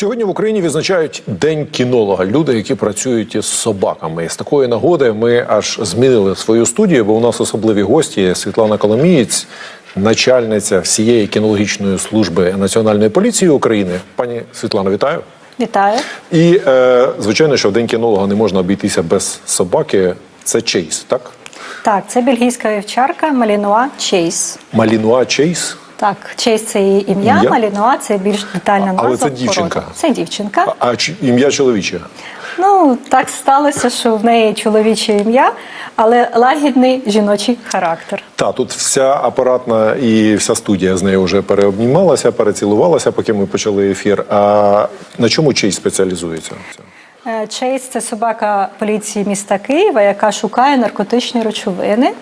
Сьогодні в Україні відзначають День кінолога. Люди, які працюють із собаками. І з такої нагоди ми аж змінили свою студію, бо у нас особливі гості Світлана Коломієць, начальниця всієї кінологічної служби Національної поліції України. Пані Світлано, вітаю. Вітаю. І е, звичайно, що в день кінолога не можна обійтися без собаки. Це Чейз, так? Так, це бельгійська вівчарка Малінуа Чейз. Малінуа Чейз. Так, Чейз це її ім'я, Ім'я? Малінуа це більш детальна назва. Але це породи. дівчинка. Це дівчинка. А, а ім'я чоловіче. Ну, так сталося, що в неї чоловіче ім'я, але лагідний жіночий характер. Та тут вся апаратна і вся студія з нею вже переобнімалася, перецілувалася, поки ми почали ефір. А на чому чий спеціалізується? Е, Чейз це собака поліції міста Києва, яка шукає наркотичні речовини.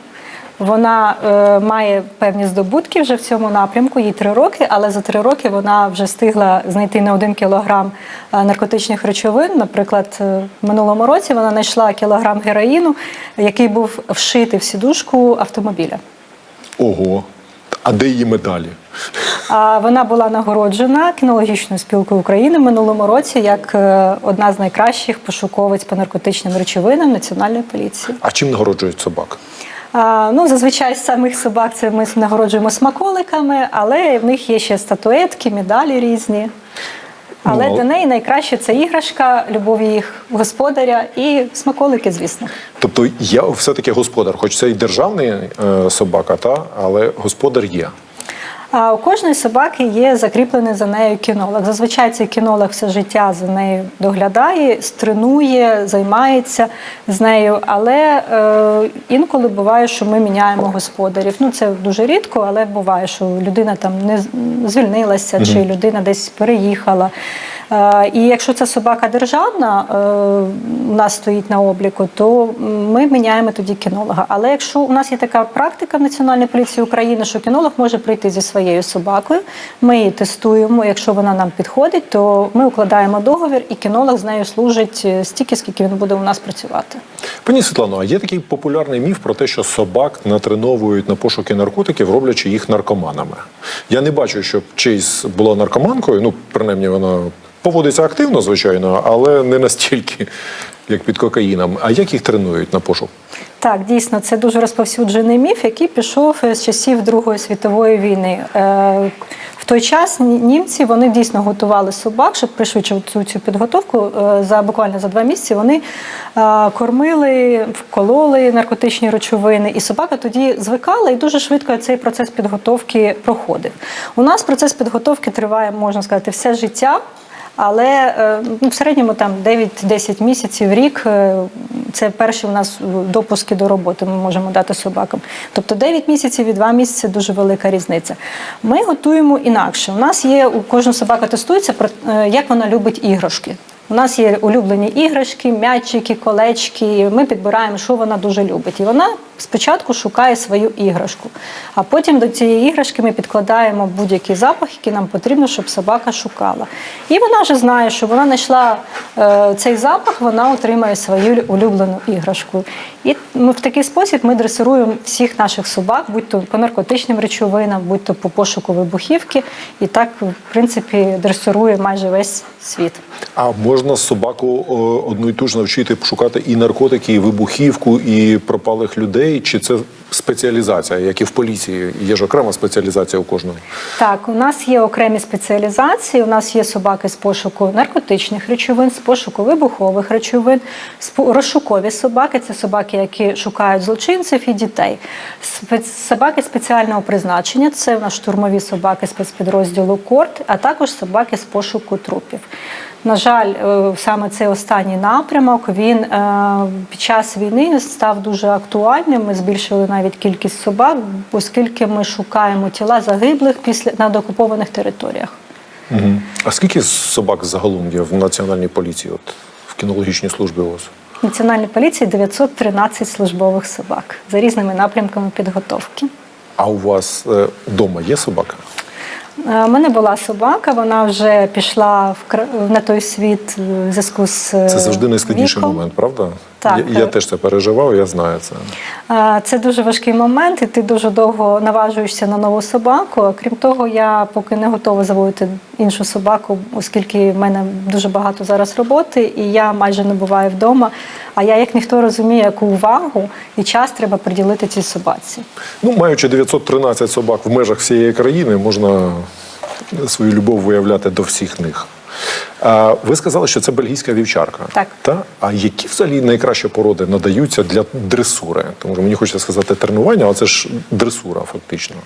Вона е, має певні здобутки вже в цьому напрямку. Їй три роки, але за три роки вона вже встигла знайти не один кілограм е, наркотичних речовин. Наприклад, е, в минулому році вона знайшла кілограм героїну, який був вшитий в сідушку автомобіля. Ого. А де її медалі? А Вона була нагороджена кінологічною спілкою України в минулому році як е, одна з найкращих пошуковиць по наркотичним речовинам національної поліції. А чим нагороджують собак? Ну, зазвичай самих собак це ми нагороджуємо смаколиками, але в них є ще статуетки, медалі різні. Але Ну, для неї найкраще це іграшка, любов їх господаря і смаколики, звісно. Тобто я все-таки господар, хоч це і державний е, собака, та, але господар є. А у кожної собаки є закріплений за нею кінолог. Зазвичай цей кінолог все життя за нею доглядає, стренує, займається з нею. Але е, інколи буває, що ми міняємо господарів. Ну це дуже рідко, але буває, що людина там не звільнилася, чи людина десь переїхала. Е, і якщо це собака державна, е, у нас стоїть на обліку, то ми міняємо тоді кінолога. Але якщо у нас є така практика в Національній поліції України, що кінолог може прийти зі своєю собакою, ми її тестуємо. Якщо вона нам підходить, то ми укладаємо договір, і кінолог з нею служить е, стільки, скільки він буде у нас працювати. Пані Світлано, а є такий популярний міф про те, що собак натреновують на пошуки наркотиків, роблячи їх наркоманами. Я не бачу, щоб Чейз була наркоманкою. Ну, принаймні, вона поводиться активно, звичайно, але не настільки, як під кокаїном. А як їх тренують на пошук? Так, дійсно, це дуже розповсюджений міф, який пішов з часів Другої світової війни. Е, В той час німці вони дійсно готували собак, щоб пришвидшити цю, цю підготовку. е, За буквально за два місяці вони е, кормили, вкололи наркотичні речовини, і собака тоді звикала, і дуже швидко цей процес підготовки проходив. У нас процес підготовки триває, можна сказати, все життя. Але е, ну, в середньому там 9-10 місяців рік е, це перші у нас допуски до роботи. Ми можемо дати собакам. Тобто 9 місяців і 2 місяці дуже велика різниця. Ми готуємо інакше. У нас є у кожна собака тестується про е, як вона любить іграшки. У нас є улюблені іграшки, м'ячики, колечки. Ми підбираємо, що вона дуже любить. І вона спочатку шукає свою іграшку, а потім до цієї іграшки ми підкладаємо будь-який запах, який нам потрібно, щоб собака шукала. І вона вже знає, що вона знайшла е, цей запах, вона отримає свою улюблену іграшку. І ми в такий спосіб ми дресируємо всіх наших собак, будь то по наркотичним речовинам, будь то по пошуку вибухівки, і так, в принципі, дресирує майже весь світ. А можна собаку одну і ту ж навчити шукати і наркотики, і вибухівку, і пропалих людей? Чи це спеціалізація, як і в поліції? Є ж окрема спеціалізація у кожного? Так, у нас є окремі спеціалізації. У нас є собаки з пошуку наркотичних речовин, з пошуку вибухових речовин, розшукові собаки це собаки, які шукають злочинців і дітей. Собаки спеціального призначення це у нас штурмові собаки спецпідрозділу Корт, а також собаки з пошуку трупів. На жаль, е, саме цей останній напрямок він е, під час війни став дуже актуальним. Ми збільшили навіть кількість собак, оскільки ми шукаємо тіла загиблих після на деокупованих територіях. Угу. А скільки собак загалом є в національній поліції, от в кінологічній службі у вас? В Національній поліції 913 службових собак за різними напрямками підготовки. А у вас е, вдома є собака? Е, У мене була собака, вона вже пішла в на той світ е, в зв'язку з Це завжди найскладніший віком. момент, правда? Так. Я, я теж це переживав, я знаю це. Це дуже важкий момент, і ти дуже довго наважуєшся на нову собаку. Крім того, я поки не готова заводити іншу собаку, оскільки в мене дуже багато зараз роботи, і я майже не буваю вдома. А я, як ніхто розумію, яку увагу і час треба приділити цій собаці. Ну, маючи 913 собак в межах всієї країни, можна свою любов виявляти до всіх них. Ви сказали, що це бельгійська вівчарка. Так. Та? А які взагалі найкращі породи надаються для дресури? Тому що мені хочеться сказати тренування, але це ж дресура, фактично.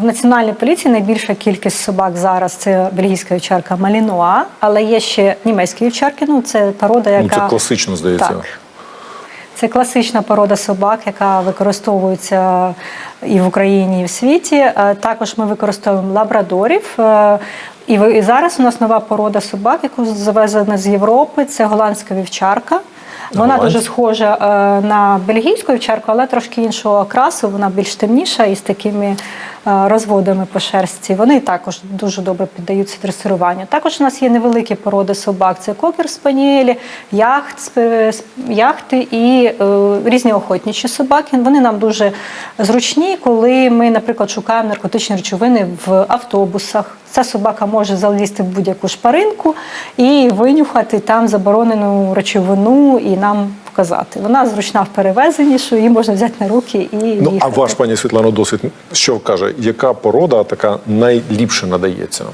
В національній поліції найбільша кількість собак зараз це бельгійська вівчарка Малінуа, але є ще німецькі вівчарки. Ну це порода, яка Ну, це класично, здається. Так. Це класична порода собак, яка використовується і в Україні, і в світі. Е, Також ми використовуємо лабрадорів. Е, І зараз у нас нова порода собак, яку завезена з Європи. Це голландська вівчарка. Вона дуже схожа е, на бельгійську вівчарку, але трошки іншого окрасу. Вона більш темніша і з такими розводами по шерсті. Вони також дуже добре піддаються дресируванню. Також у нас є невеликі породи собак: це кокер спаніелі, яхт, яхти і е, різні охотничі собаки. Вони нам дуже зручні, коли ми, наприклад, шукаємо наркотичні речовини в автобусах. Ця собака може залізти в будь-яку шпаринку і винюхати там заборонену речовину і нам показати. Вона зручна в перевезенні, що її можна взяти на руки і Ну, а ваш, пані Світлано, досвід що каже, яка порода така найліпше надається?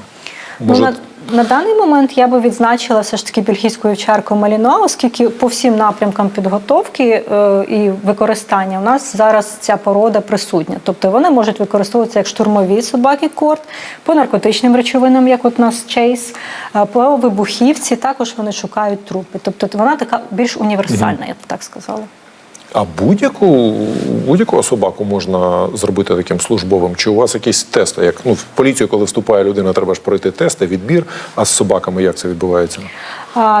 Ну, на, даний момент я би відзначила все ж таки бельгійську вівчарку Малінуа, оскільки по всім напрямкам підготовки е, і використання у нас зараз ця порода присутня. Тобто вони можуть використовуватися як штурмові собаки корт, по наркотичним речовинам, як от у нас чейс, е, по вибухівці. Також вони шукають трупи. Тобто вона така більш універсальна, я б так сказала. А будь-яку будь-яку собаку можна зробити таким службовим? Чи у вас якісь тести? Як ну в поліцію, коли вступає людина, треба ж пройти тести, відбір. А з собаками як це відбувається?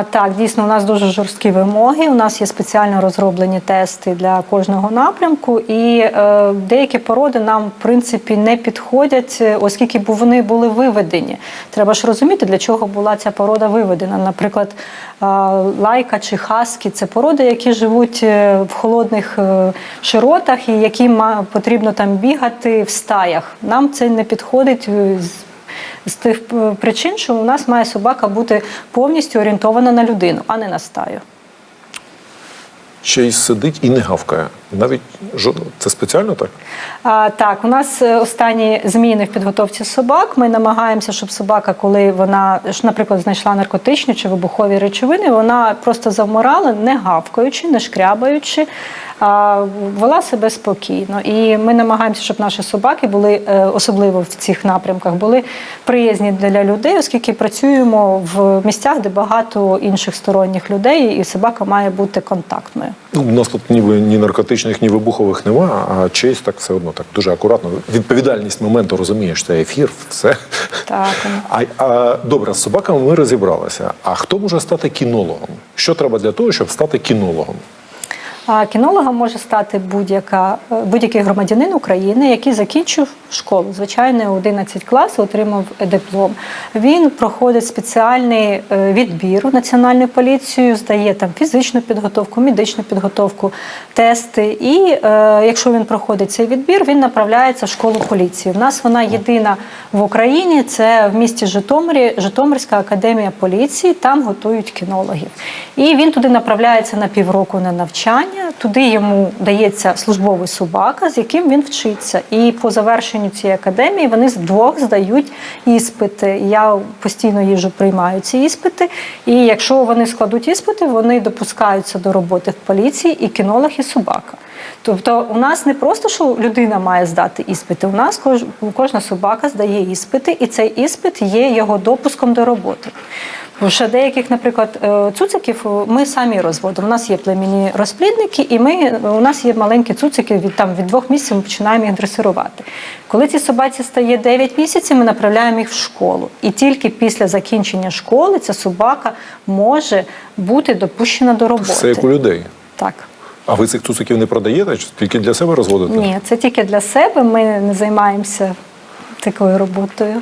Так, дійсно, у нас дуже жорсткі вимоги. У нас є спеціально розроблені тести для кожного напрямку, і е, деякі породи нам, в принципі, не підходять, е, оскільки вони були виведені. Треба ж розуміти, для чого була ця порода виведена. Наприклад, лайка чи хаскі це породи, які живуть е, в холодних широтах і які ма- потрібно там бігати в стаях. Нам це не підходить. З- з тих е, причин, що у нас має собака бути повністю орієнтована на людину, а не на стаю. Ще й сидить і не гавкає. Навіть це спеціально так? А, так, у нас е, останні зміни в підготовці собак. Ми намагаємося, щоб собака, коли вона, наприклад, знайшла наркотичні чи вибухові речовини, вона просто завмирала, не гавкаючи, не шкрябаючи, а вела себе спокійно. І ми намагаємося, щоб наші собаки були, е, особливо в цих напрямках, були приязні для людей, оскільки працюємо в місцях, де багато інших сторонніх людей, і собака має бути контактною. Ну, у нас тут ніби ні наркотичних, ні вибухових нема, а честь так все одно так дуже акуратно. Відповідальність моменту розумієш, це ефір, все. Так. А, а добре, з собаками ми розібралися. А хто може стати кінологом? Що треба для того, щоб стати кінологом? А Кінологом може стати будь-яка е, будь-який громадянин України, який закінчив школу. Звичайно, 11 класів отримав диплом. Він проходить спеціальний е, відбір у національну поліцію, здає там фізичну підготовку, медичну підготовку, тести. І е, якщо він проходить цей відбір, він направляється в школу поліції. У нас вона єдина в Україні. Це в місті Житомирі, Житомирська академія поліції. Там готують кінологів. І він туди направляється на півроку на навчання. Туди йому дається службовий собака, з яким він вчиться. І по завершенню цієї академії вони вдвох здають іспити. Я постійно їжу приймаю ці іспити. І якщо вони складуть іспити, вони допускаються до роботи в поліції і кінолог, і собака. Тобто у нас не просто що людина має здати іспити. У нас кож- кожна собака здає іспити, і цей іспит є його допуском до роботи. Ще деяких, наприклад, е, цуциків ми самі розводимо. У нас є племінні розплідники, і ми у нас є маленькі цуцики від там від двох місяців. Ми починаємо їх дресирувати. Коли цій собаці стає 9 місяців, ми направляємо їх в школу. І тільки після закінчення школи ця собака може бути допущена до роботи. Все як у людей. Так. А ви цих цуциків не продаєте? Чи тільки для себе розводите? Ні, це тільки для себе. Ми не займаємося такою роботою.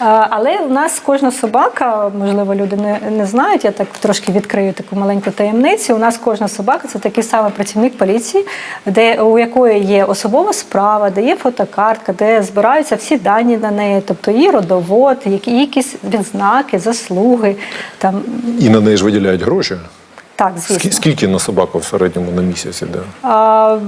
Е, Але у нас кожна собака, можливо, люди не, не знають, я так трошки відкрию таку маленьку таємницю. У нас кожна собака це такий самий працівник поліції, де, у якої є особова справа, де є фотокартка, де збираються всі дані на неї, тобто її родовод, які якісь відзнаки, заслуги. Там, І на неї ж виділяють гроші. так, звісно. Скільки на собаку в середньому на місяць іде? А,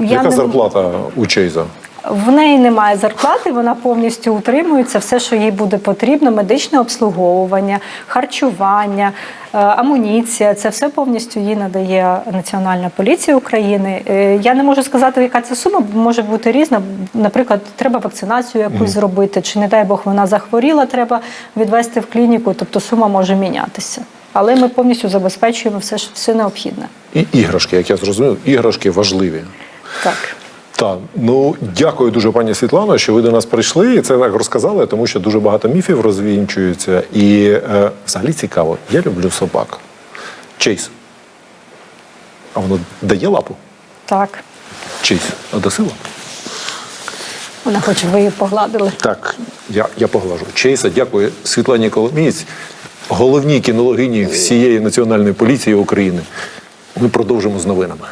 я Яка не- зарплата у Чейза? В неї немає зарплати, вона повністю утримується. Все, що їй буде потрібно, медичне обслуговування, харчування, е, амуніція. Це все повністю їй надає Національна поліція України. Е, Я не можу сказати, яка це сума може бути різна. Наприклад, треба вакцинацію якусь зробити, чи не дай Бог вона захворіла, треба відвести в клініку. Тобто сума може мінятися. Але ми повністю забезпечуємо все, що- все необхідне. І іграшки, як я зрозумів, іграшки важливі. Так. Так, ну дякую дуже, пані Світлано, що ви до нас прийшли і це так розказали, тому що дуже багато міфів розвінчуються. І е, взагалі цікаво, я люблю собак. Чейз. А воно дає лапу? Так. Чейз, а лапу? Вона хоче, ви її погладили. Так, я, я поглажу. Чейса, дякую Світлані Коломієць, головній кінологині всієї національної поліції України. Ми продовжимо з новинами.